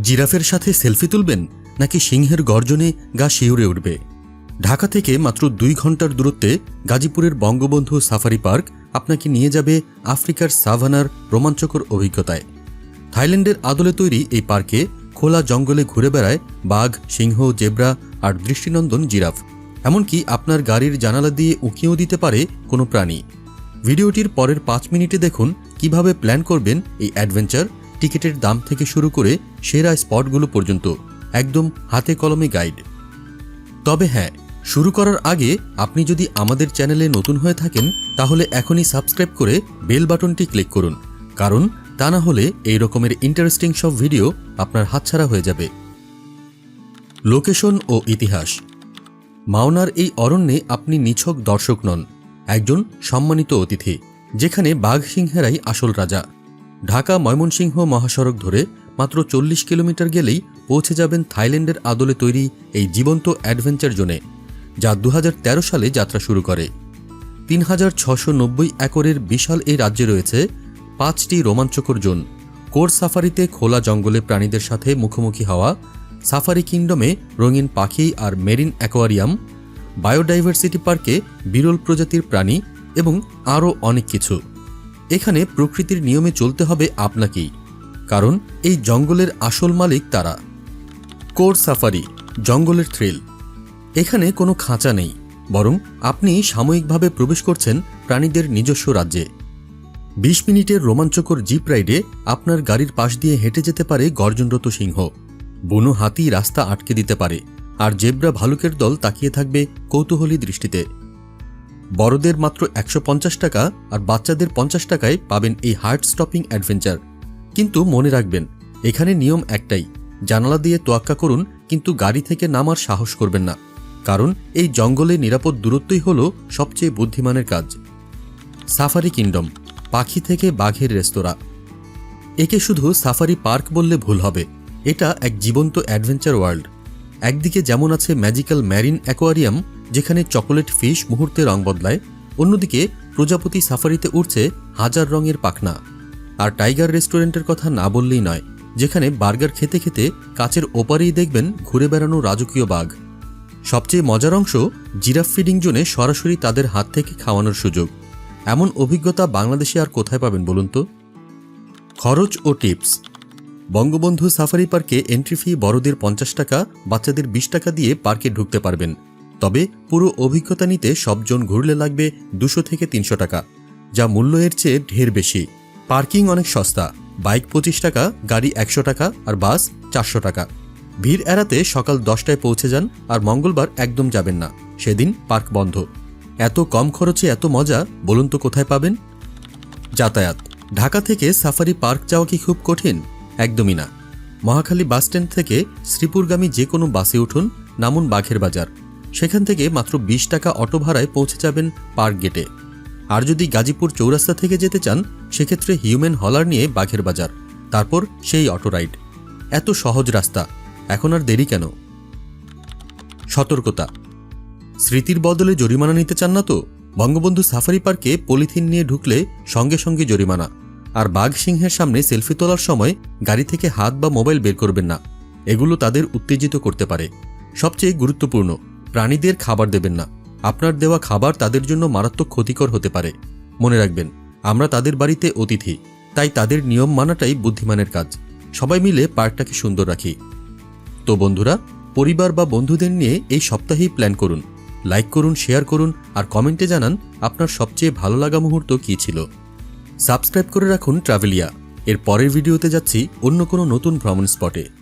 জিরাফের সাথে সেলফি তুলবেন নাকি সিংহের গর্জনে গা শিউরে উঠবে? ঢাকা থেকে মাত্র দুই ঘণ্টার দূরত্বে গাজীপুরের বঙ্গবন্ধু সাফারি পার্ক আপনাকে নিয়ে যাবে আফ্রিকার সাভানার রোমাঞ্চকর অভিজ্ঞতায়। থাইল্যান্ডের আদলে তৈরি এই পার্কে খোলা জঙ্গলে ঘুরে বেড়ায় বাঘ, সিংহ, জেব্রা আর দৃষ্টিনন্দন জিরাফ। এমনকি আপনার গাড়ির জানালা দিয়ে উঁকিয়েও দিতে পারে কোনো প্রাণী। ভিডিওটির পরের পাঁচ মিনিটে দেখুন কীভাবে প্ল্যান করবেন এই অ্যাডভেঞ্চার টিকিটের দাম থেকে শুরু করে সেরা স্পটগুলো পর্যন্ত একদম হাতে কলমে গাইড। তবে হ্যাঁ শুরু করার আগে আপনি যদি আমাদের চ্যানেলে নতুন হয়ে থাকেন, তাহলে এখনই সাবস্ক্রাইব করে বেল বাটনটি ক্লিক করুন। কারণ তা না হলে এই রকমের ইন্টারেস্টিং সব ভিডিও আপনার হাতছাড়া হয়ে যাবে। লোকেশন ও ইতিহাস। মাওনার এই অরণ্যে আপনি নিছক দর্শক নন, একজন সম্মানিত অতিথি, যেখানে বাঘ সিংহেরাই আসল রাজা। ঢাকা ময়মনসিংহ মহাসড়ক ধরে মাত্র চল্লিশ কিলোমিটার গেলেই পৌঁছে যাবেন থাইল্যান্ডের আদলে তৈরি এই জীবন্ত অ্যাডভেঞ্চার জোনে, যা দু হাজার তেরো সালে যাত্রা শুরু করে। তিন হাজার ছশো নব্বই একরের বিশাল এই রাজ্যে রয়েছে পাঁচটি রোমাঞ্চকর জোন। কোর সাফারিতে খোলা জঙ্গলে প্রাণীদের সাথে মুখোমুখি হওয়া, সাফারি কিংডমে রঙিন পাখি আর মেরিন অ্যাকোয়ারিয়াম, বায়োডাইভার্সিটি পার্কে বিরল প্রজাতির প্রাণী এবং আরও অনেক কিছু। এখানে প্রকৃতির নিয়মে চলতে হবে আপনাকেই, কারণ এই জঙ্গলের আসল মালিক তারা। কোর সাফারি, জঙ্গলের থ্রিল। এখানে কোনো খাঁচা নেই, বরং আপনি সাময়িকভাবে প্রবেশ করছেন প্রাণীদের নিজস্ব রাজ্যে। বিশ মিনিটের রোমাঞ্চকর জিপ রাইডে আপনার গাড়ির পাশ দিয়ে হেঁটে যেতে পারে গর্জনরত সিংহ। বুনো হাতি রাস্তা আটকে দিতে পারে, আর জেব্রা ভালুকের দল তাকিয়ে থাকবে কৌতূহলী দৃষ্টিতে। বড়দের মাত্র একশো পঞ্চাশ টাকা আর বাচ্চাদের পঞ্চাশ টাকায় পাবেন এই হার্ট স্টপিং অ্যাডভেঞ্চার। কিন্তু মনে রাখবেন, এখানে নিয়ম একটাই, জানালা দিয়ে তোয়াক্কা করুন, কিন্তু গাড়ি থেকে নামার সাহস করবেন না। কারণ এই জঙ্গলে নিরাপদ দূরত্বই হল সবচেয়ে বুদ্ধিমানের কাজ। সাফারি কিংডম, পাখি থেকে বাঘের রেস্তোরাঁ। একে শুধু সাফারি পার্ক বললে ভুল হবে, এটা এক জীবন্ত অ্যাডভেঞ্চার ওয়ার্ল্ড। একদিকে যেমন আছে ম্যাজিক্যাল ম্যারিন অ্যাকোয়ারিয়াম যেখানে চকোলেট ফিশ মুহূর্তে রং বদলায়, অন্যদিকে প্রজাপতি সাফারিতে উঠছে হাজার রঙের পাখনা। আর টাইগার রেস্টুরেন্টের কথা না বললেই নয়, যেখানে বার্গার খেতে খেতে কাচের ওপারেই দেখবেন ঘুরে বেড়ানো রাজকীয় বাঘ। সবচেয়ে মজার অংশ, জিরাফ ফিডিং জোনে সরাসরি তাদের হাত থেকে খাওয়ানোর সুযোগ। এমন অভিজ্ঞতা বাংলাদেশে আর কোথায় পাবেন বলুন তো? খরচ ও টিপস। বঙ্গবন্ধু সাফারি পার্কে এন্ট্রি ফি বড়দের পঞ্চাশ টাকা, বাচ্চাদের বিশ টাকা দিয়ে পার্কে ঢুকতে পারবেন। তবে পুরো অভিজ্ঞতা নিতে সবজন ঘুরলে লাগবে দুশো থেকে তিনশো টাকা, যা মূল্য এর চেয়ে ঢের বেশি। পার্কিং অনেক সস্তা, বাইক পঁচিশ টাকা, গাড়ি একশো টাকা আর বাস চারশো টাকা। ভিড় এড়াতে সকাল দশটায় পৌঁছে যান আর মঙ্গলবার একদম যাবেন না, সেদিন পার্ক বন্ধ। এত কম খরচে এত মজা, বলুন তো কোথায় পাবেন? যাতায়াত। ঢাকা থেকে সাফারি পার্ক যাওয়া কি খুব কঠিন? একদমই না। মহাখালী বাসস্ট্যান্ড থেকে শ্রীপুরগামী যে কোনো বাসে উঠুন, নামুন বাঘের বাজার। সেখান থেকে মাত্র বিশ টাকা অটো ভাড়ায় পৌঁছে যাবেন পার্ক গেটে। আর যদি গাজীপুর চৌরাস্তা থেকে যেতে চান, সেক্ষেত্রে হিউম্যান হলার নিয়ে বাঘের বাজার। তারপর সেই অটো রাইড। এত সহজ রাস্তা, এখন আর দেরি কেন? সতর্কতা। স্মৃতির বদলে জরিমানা নিতে চান না তো? বঙ্গবন্ধু সাফারি পার্কে পলিথিন নিয়ে ঢুকলে সঙ্গে সঙ্গে জরিমানা। আর বাঘ সিংহের সামনে সেলফি তোলার সময় গাড়ি থেকে হাত বা মোবাইল বের করবেন না। এগুলো তাদের উত্তেজিত করতে পারে। সবচেয়ে গুরুত্বপূর্ণ। প্রাণীদের খাবার দেবেন না। আপনার দেওয়া খাবার তাদের জন্য মারাত্মক ক্ষতিকর হতে পারে। মনে রাখবেন, আমরা তাদের বাড়িতে অতিথি, তাই তাদের নিয়ম মানাটাই বুদ্ধিমানের কাজ। সবাই মিলে পার্কটাকে সুন্দর রাখি। তো বন্ধুরা, পরিবার বা বন্ধুদের নিয়ে এই সপ্তাহেই প্ল্যান করুন। লাইক করুন, শেয়ার করুন, আর কমেন্টে জানান আপনার সবচেয়ে ভালো লাগা মুহূর্ত কী ছিল। সাবস্ক্রাইব করে রাখুন ট্রাভেলিয়া। এর পরের ভিডিওতে যাচ্ছি অন্য কোনো নতুন ভ্রমণ স্পটে।